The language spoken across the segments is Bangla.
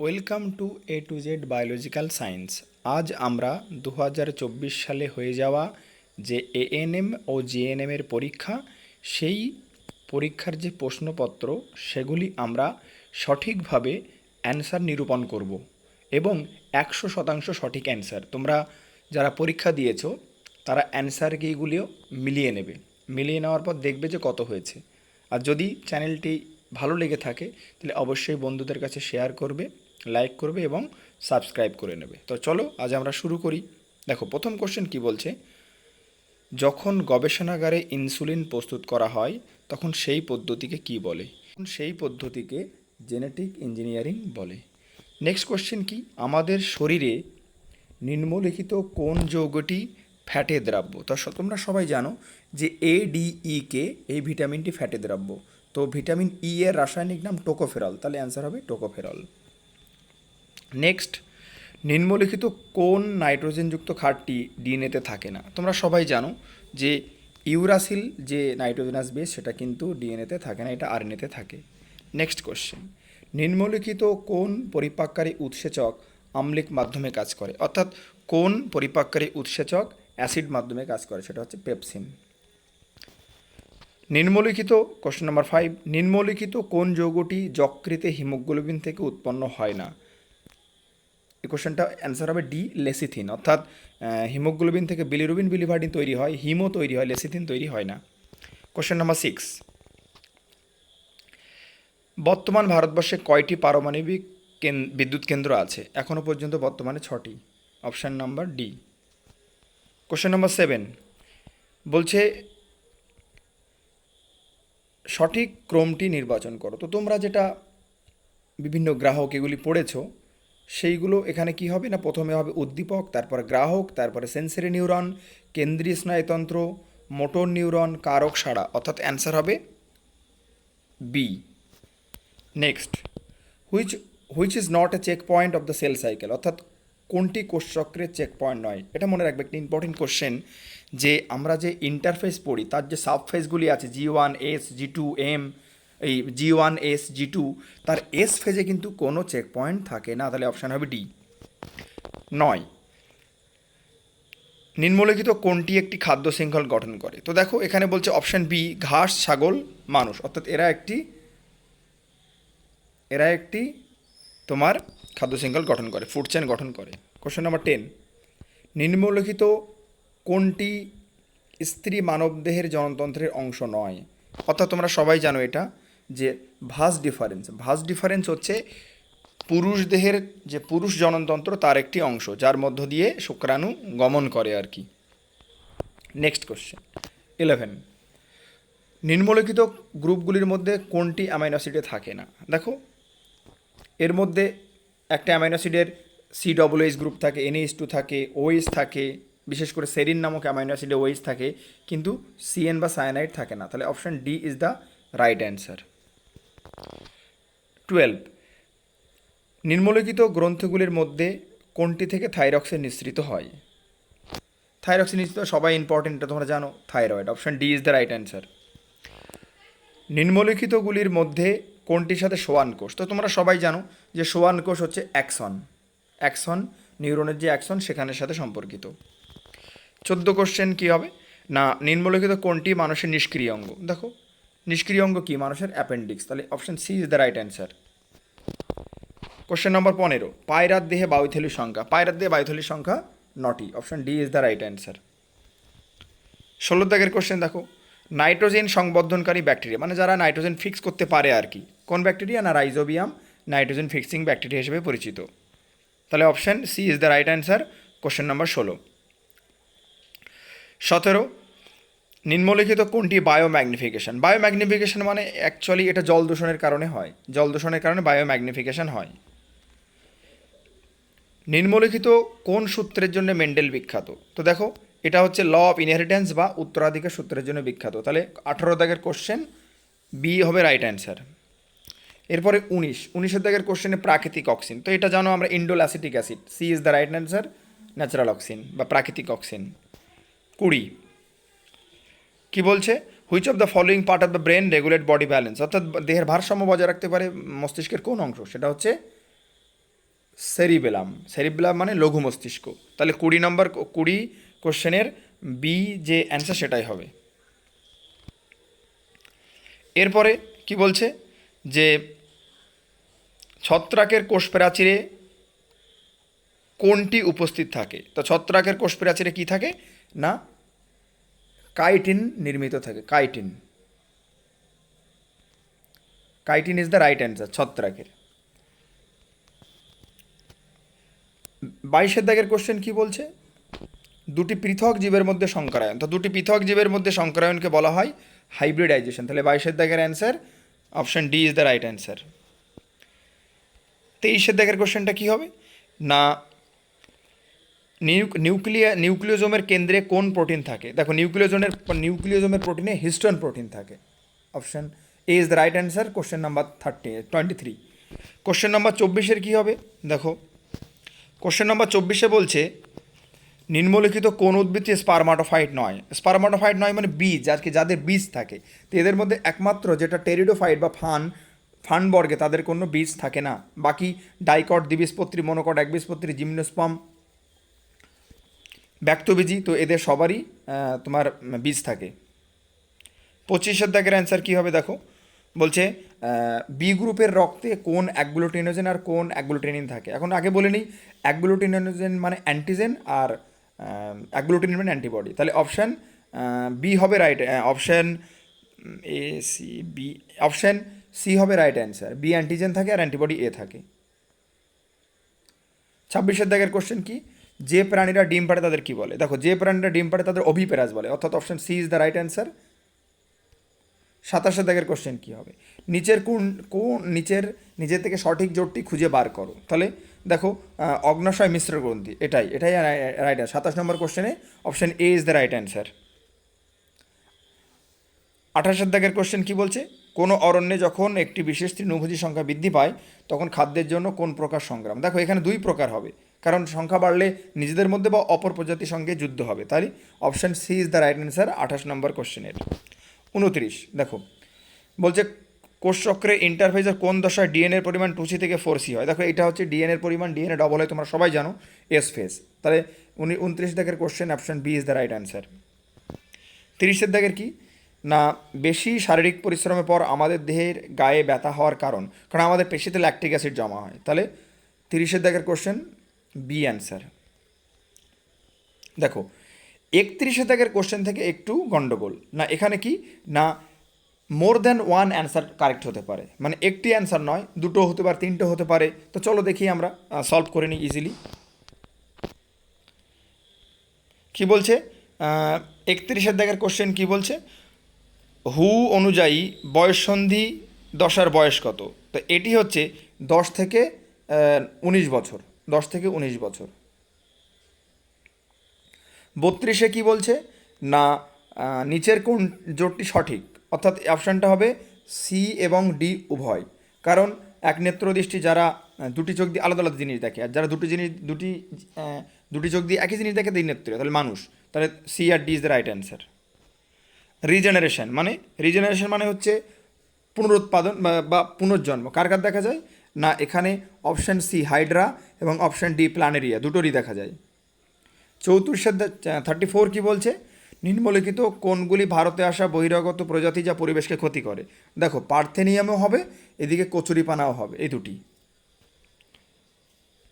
Welcome to A to Z biological science আজ আমরা দু হাজার চব্বিশ সালে হয়ে যাওয়া যে এএনএম ও জিএনএম এর পরীক্ষা, সেই পরীক্ষার যে প্রশ্নপত্র, সেগুলি আমরা সঠিকভাবে অ্যান্সার নিরূপণ করব এবং একশো শতাংশ সঠিক অ্যান্সার। তোমরা যারা পরীক্ষা দিয়েছ, তারা অ্যান্সার কিগুলিও মিলিয়ে নেবে। মিলিয়ে নেওয়ার পর দেখবে যে কত হয়েছে। আর যদি চ্যানেলটি ভালো লেগে থাকে, তাহলে অবশ্যই বন্ধুদের কাছে শেয়ার করবে। লাইক করবে এবং সাবস্ক্রাইব করে নেবে। তো চলো, আজ আমরা শুরু করি। দেখো, প্রথম কোশ্চেন কি বলছে? যখন গবেষণাগারে ইনসুলিন প্রস্তুত করা হয়, তখন সেই পদ্ধতিকে কি বলে? সেই পদ্ধতিকে জেনেটিক ইঞ্জিনিয়ারিং বলে। নেক্সট কোশ্চেন কি? আমাদের শরীরে নিম্নলিখিত কোন যৌগটি ফ্যাটে দ্রাব্য? তা তোমরা সবাই জানো যে এডিই কে এই ভিটামিনটি ফ্যাটে দ্রাব্য। তো ভিটামিন ই এর রাসায়নিক নাম টোকোফেরল। তাহলে অ্যান্সার হবে টোকোফেরল। নেক্সট নিম্নলিখিত কোন নাইট্রোজেনযুক্ত ক্ষারটি ডিএনএতে থাকে না? তোমরা সবাই জানো যে ইউরাসিল যে নাইট্রোজেনাস বেস সেটা কিন্তু ডিএনএতে থাকে না, এটা আরএনএতে থাকে। নেক্সট কোশ্চেন নিম্নলিখিত কোন পরিপাককারী উৎসেচক আম্লিক মাধ্যমে কাজ করে? অর্থাৎ কোন পরিপাককারী উৎসেচক অ্যাসিড মাধ্যমে কাজ করে? সেটা হচ্ছে পেপসিন। নিম্নলিখিত কোশ্চেন নাম্বার ফাইভ নিম্নলিখিত কোন যৌগটি যকৃতে হিমোগ্লোবিন থেকে উৎপন্ন হয় না? এই কোশ্চেনটা অ্যান্সার হবে ডি লেসিথিন অর্থাৎ হিমোগ্লোবিন থেকে বিলিরুবিন বিলিভার্ডিন তৈরি হয়, হিমো তৈরি হয় লেসিথিন তৈরি হয় না। কোশ্চেন নাম্বার সিক্স বর্তমান ভারতবর্ষে কয়টি পারমাণবিক বিদ্যুৎ কেন্দ্র আছে? এখনও পর্যন্ত বর্তমানে ছটি। Option number D question number seven বলছে, সঠিক ক্রমটি নির্বাচন করো। তো তোমরা যেটা বিভিন্ন গ্রাহক এগুলি পড়েছো সেইগুলো এখানে কি হবে না? প্রথমে হবে উদ্দীপক, তারপর গ্রাহক, তারপরে সেন্সরি নিউরন কেন্দ্রীয় স্নায়ুতন্ত্র মোটর নিউরন কারক সাড়া। অর্থাৎ অ্যান্সার হবে B next which which is not a check point of the cell cycle অর্থাৎ কোনটি কোষচক্রের চেক পয়েন্ট নয়? এটা মনে রাখবে একটা ইম্পর্টেন্ট কোশ্চেন যে আমরা যে ইন্টারফেস পড়ি, তার যে সাবফেসগুলি আছে G one S G two M এই G one S G two তার এস ফেজে কিন্তু কোনো চেক পয়েন্ট থাকে না। তাহলে অপশান হবে ডি নয়। নিম্নলিখিত কোনটি একটি খাদ্য শৃঙ্খল গঠন করে? তো দেখো, এখানে বলছে অপশান বি ঘাস, ছাগল, মানুষ। অর্থাৎ এরা একটি এরা একটি তোমার খাদ্য শৃঙ্খল গঠন করে ফুড চেন গঠন করে। কোশ্চেন নাম্বার টেন নিম্নলিখিত কোনটি স্ত্রী মানবদেহের জনতন্ত্রের অংশ নয়? অর্থাৎ তোমরা সবাই জানো এটা। যে ভাস ডিফারেন্স ভাস ডিফারেন্স হচ্ছে পুরুষ দেহের যে পুরুষ জননতন্ত্র তার একটি অংশ, যার মধ্য দিয়ে শুক্রাণু গমন করে আর কি। নেক্সট কোশ্চেন ইলেভেন নিম্নলিখিত গ্রুপগুলির মধ্যে কোনটি অ্যামাইনো অ্যাসিডে থাকে না? দেখো, এর মধ্যে একটা অ্যামাইনো অ্যাসিডের সি ডবল এইচ গ্রুপ থাকে এনএইচ টু থাকে ওএইচ থাকে, বিশেষ করে সেরিন নামক অ্যামাইনো অ্যাসিডে ওএইচ থাকে, কিন্তু সিএন বা সায়ানাইড থাকে না। তাহলে option D is the right answer twelve নিম্নলিখিত গ্রন্থগুলির মধ্যে কোনটি থেকে থাইরক্সিন নিঃসৃত হয়? থাইরক্সিন নিঃসৃত সবাই ইম্পর্টেন্ট এটা তোমরা জানো thyroid option D is the right answer নিম্নলিখিতগুলির মধ্যে কোনটির সাথে সোয়ান কোষ? তো তোমরা সবাই জানো যে সোয়ান কোষ হচ্ছে অ্যাক্সন অ্যাক্সন নিউরনের যে অ্যাক্সন সেখানের সাথে সম্পর্কিত। চোদ্দ কোশ্চেন কী হবে? না, নিম্নলিখিত কোনটি মানুষের নিষ্ক্রিয় অঙ্গ? দেখো নিষ্ক্রিয় অঙ্গ কী? মানুষের অ্যাপেন্ডিক্স তাহলে option C is the right answer question number পনেরো। পায়রার দেহে বায়ুথলির সংখ্যা। পায়রার দেহে বায়ুথলির সংখ্যা নটি। Option D is the right answer ষোলো দাগের কোশ্চেন দেখো। নাইট্রোজেন সংবর্ধনকারী ব্যাকটেরিয়া মানে যারা নাইট্রোজেন ফিক্স করতে পারে আর কি। কোন ব্যাকটেরিয়া না রাইজোবিয়াম নাইট্রোজেন ফিক্সিং ব্যাকটেরিয়া হিসেবে পরিচিত। তাহলে option C is the right answer question number ষোলো। সতেরো। নিম্নলিখিত কোনটি বায়োম্যাগনিফিকেশন বায়োম্যাগনিফিকেশন মানে অ্যাকচুয়ালি এটা জল দূষণের কারণে হয়। জল দূষণের কারণে বায়োম্যাগনিফিকেশন হয়। নিম্নলিখিত কোন সূত্রের জন্য মেন্ডেল বিখ্যাত? তো দেখো, এটা হচ্ছে ল অফ ইনহেরিটেন্স বা উত্তরাধিকার সূত্রের জন্য বিখ্যাত। তাহলে আঠারো দাগের কোশ্চেন বি হবে রাইট অ্যান্সার এরপরে উনিশ। উনিশের দাগের কোশ্চেনে প্রাকৃতিক অক্সিন তো এটা জানো আমরা indole acetic acid C is the right answer natural auxin বা প্রাকৃতিক অক্সিন কুড়ি। কি বলছে? Which of the following part of the brain regulate body balance অর্থাৎ দেহের ভারসাম্য বজায় রাখতে পারে মস্তিষ্কের কোন অংশ? সেটা হচ্ছে সেরিবেলাম সেরিবেলাম মানে লঘু মস্তিষ্ক। তাহলে কুড়ি নম্বর কুড়ি কোশ্চেনের বি যে অ্যান্সার সেটাই হবে। এরপরে কি বলছে? যে ছত্রাকের কোষ প্রাচীরে কোনটি উপস্থিত থাকে? তো ছত্রাকের কোষ প্রাচীরে কি থাকে? না কাইটিন নির্মিত থাকে chitin chitin is the right answer ছত্রাকের বাইশের দাগের কোশ্চেন কি বলছে দুটি পৃথক জীবের মধ্যে সংকরায়ন তো দুটি পৃথক জীবের মধ্যে সংকরায়নকে বলা হয় হাইব্রিডাইজেশন তাহলে বাইশের দাগের answer option D is the right answer তেইশের দাগের কোশ্চেনটা কী হবে না নিউক্লিয়া, নিউক্লিওজোমের কেন্দ্রে কোন প্রোটিন থাকে? দেখো, নিউক্লিওজোমের নিউক্লিওজোমের প্রোটিনে হিস্টোন প্রোটিন থাকে। Option A is the right answer question number thirty twenty three question number চব্বিশের কী হবে? দেখো কোশ্চেন নাম্বার চব্বিশে বলছে, নিম্নলিখিত কোন উদ্ভিদটি স্পারমাটোফাইট নয়? স্পারমাটোফাইট নয় মানে বীজ আজকে যাদের বীজ থাকে। তো এদের মধ্যে একমাত্র যেটা টেরিডোফাইট বা ফান ফানবর্গে তাদের কোনো বীজ থাকে না। বাকি ডাইকট, দ্বিবীজপত্রী মনোকট একবীজপত্রী জিমনোস্পাম ব্যক্তবীজি তো এদের সবারই তোমার বীজ থাকে। পঁচিশের দাগের অ্যান্সার কী হবে দেখো? বলছে বি গ্রুপের রক্তে কোন অ্যাগ্লুটিনোজেন আর কোন অ্যাগ্লুটিনিন থাকে? এখন আগে বলে নিই অ্যাগ্লুটিনোজেন মানে অ্যান্টিজেন আর অ্যাগ্লুটিনিন মানে অ্যান্টিবডি তাহলে অপশান বি হবে right option A C B option C হবে রাইট অ্যান্সার বি অ্যান্টিজেন থাকে আর অ্যান্টিবডি এ থাকে। ছাব্বিশের দাগের কোশ্চেন কি? যে প্রাণীরা ডিম পাড়ে তাদের কি বলে? দেখো, যে প্রাণীরা ডিম পাড়ে তাদের অভিপেরাজ বলে। অর্থাৎ option C is the right answer সাতাশের দাগের কোশ্চেন কী হবে? নিচের কোন কোন নিচের, নিজের থেকে সঠিক জোটটি খুঁজে বার করো। তাহলে দেখো অগ্নাশয় মিশ্র গ্রন্থি, এটাই এটাই রাইট সাতাশ নম্বর কোশ্চেনে option A is the right answer আঠাশের দাগের কোশ্চেন কী বলছে? কোনো অরণ্যে যখন একটি বিশেষ তৃণভোজী সংখ্যা বৃদ্ধি পায়, তখন খাদ্যের জন্য কোন প্রকার সংগ্রাম? দেখো, এখানে দুই প্রকার হবে। কারণ সংখ্যা বাড়লে নিজেদের মধ্যে বা অপর প্রজাতির সঙ্গে যুদ্ধ হবে। তাই option C is the right answer আঠাশ নম্বর কোশ্চেনের উনত্রিশ, দেখো, বলছে কোষচক্রে ইন্টারফেসের কোন দশায় ডিএনএর পরিমাণ টু সি থেকে ফোর সি হয়? দেখো এটা হচ্ছে ডিএনএর পরিমাণ ডিএনএ ডবল হয়, তোমরা সবাই জানো এস ফেস তাহলে উনি উনত্রিশ দাগের question option B is the right answer তিরিশের দাগের কি? না, বেশি শারীরিক পরিশ্রমের পর আমাদের দেহের গায়ে ব্যথা হওয়ার কারণ কারণ আমাদের পেশিতে ল্যাকটিক অ্যাসিড জমা হয়। তাহলে তিরিশের দাগের কোশ্চেন বি অ্যান্সার দেখো একত্রিশের দাগের কোশ্চেন থেকে একটু গন্ডগোল। না, এখানে কি? না more than one answer correct হতে পারে। মানে একটি অ্যান্সার নয়, দুটো হতে পারে, তিনটে হতে পারে। তো চলো দেখি আমরা সলভ করে নিই ইজিলি কি বলছে? একত্রিশের দাগের কোশ্চেন কি বলছে? হু অনুযায়ী বয়ঃসন্ধি দশার বয়স কত? তো এটি হচ্ছে দশ থেকে উনিশ বছর। দশ থেকে উনিশ বছর। বত্রিশে কি বলছে? না নিচের কোন জোটটি সঠিক? অর্থাৎ অপশানটা হবে সি এবং ডি উভয়। কারণ এক নেত্রদৃষ্টি যারা দুটি চোখ দিয়ে আলাদা আলাদা জিনিস দেখে, আর যারা দুটি জিনিস, দুটি দুটি চোখ দিয়ে একই জিনিস দেখে তিন নেত্র তাহলে মানুষ। তাহলে C R D is the right answer. Regeneration মানে রিজেনারেশন মানে হচ্ছে পুনরুৎপাদন বা পুনর্জন্ম। কার কার দেখা যায়? না, এখানে অপশান সি, হাইড্রা এবং অপশান ডি প্ল্যানেরিয়া দুটোরই দেখা যায়। চৌত্রিশের থার্টি ফোর কী বলছে? নিম্নলিখিত কোনগুলি ভারতে আসা বহিরাগত প্রজাতি যা পরিবেশকে ক্ষতি করে। দেখো, পার্থেনিয়ামও হবে, এদিকে কচুরিপানাও হবে, এই দুটি।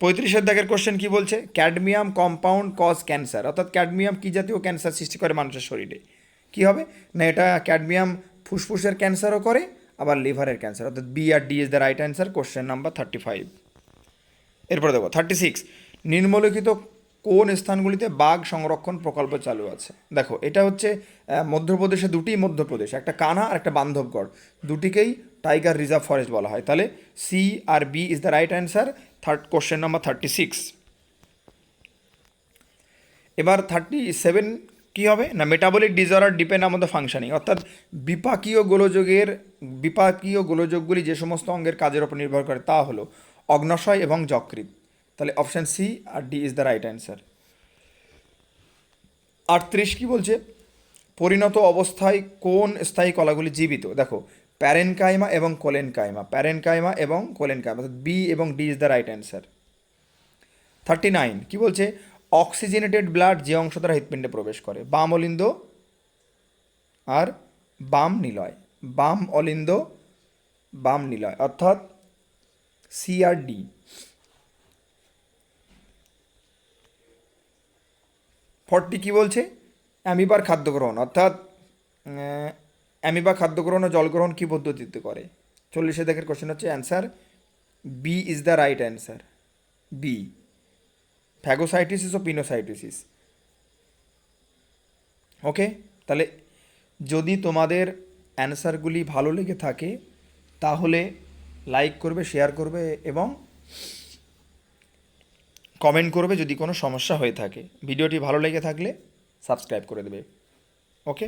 পঁয়ত্রিশের দাগের কোশ্চেন কী বলছে? Cadmium compound cause cancer. অর্থাৎ ক্যাডমিয়াম কী জাতীয় ক্যান্সার সৃষ্টি করে মানুষের শরীরে? কি হবে? না, এটা ক্যাডমিয়াম ফুসফুসের ক্যান্সারও করে, আবার লিভারের ক্যান্সার। অর্থাৎ B R D is the right answer question number thirty five এরপর দেখো থার্টি সিক্স নিম্নলিখিত কোন স্থানগুলিতে বাঘ সংরক্ষণ প্রকল্প চালু আছে? দেখো, এটা হচ্ছে মধ্যপ্রদেশে দুটি মধ্যপ্রদেশ, একটা কানা আর একটা বান্ধবগড়। দুটিকেই টাইগার রিজার্ভ ফরেস্ট বলা হয়। তাহলে C R B is the right answer third question number thirty six এবার থার্টি সেভেন কী হবে? না metabolic disorder depend on the functioning অর্থাৎ বিপাকীয় গোলযোগের, বিপাকীয় গোলযোগগুলি যে সমস্ত অঙ্গের কাজের উপর নির্ভর করে, তা হলো অগ্নাশয় এবং যকৃৎ। তাহলে option C R D is the right answer আটত্রিশ কী বলছে? পরিণত অবস্থায় কোন স্থায়ী কলাগুলি জীবিত? দেখো, প্যারেনকাইমা এবং কোলেনকাইমা। প্যারেনকাইমা এবং কোলেনকাইমা। অর্থাৎ বি এবং D is the right answer thirty nine কী বলছে? অক্সিজেনেটেড ব্লাড যে অংশ দ্বারা হৃৎপিণ্ডে প্রবেশ করে। বাম অলিন্দ আর বাম নিলয়। বাম অলিন্দ, বাম নিলয়। অর্থাৎ সি আর ডি ফর্টি কী বলছে? অ্যামিবার খাদ্য গ্রহণ অর্থাৎ অ্যামিবা খাদ্য গ্রহণ ও জল গ্রহণ কী পদ্ধতিতে করে? চল্লিশে দেখের কোশ্চেন হচ্ছে answer B is the right answer B phagocytosis O pinocytosis okay তাহলে, যদি তোমাদের অ্যান্সারগুলি ভালো লেগে থাকে, তাহলে লাইক করবে শেয়ার করবে এবং কমেন্ট করবে যদি কোনো সমস্যা হয়ে থাকে। ভিডিওটি ভালো লেগে থাকলে সাবস্ক্রাইব করে দেবে। ওকে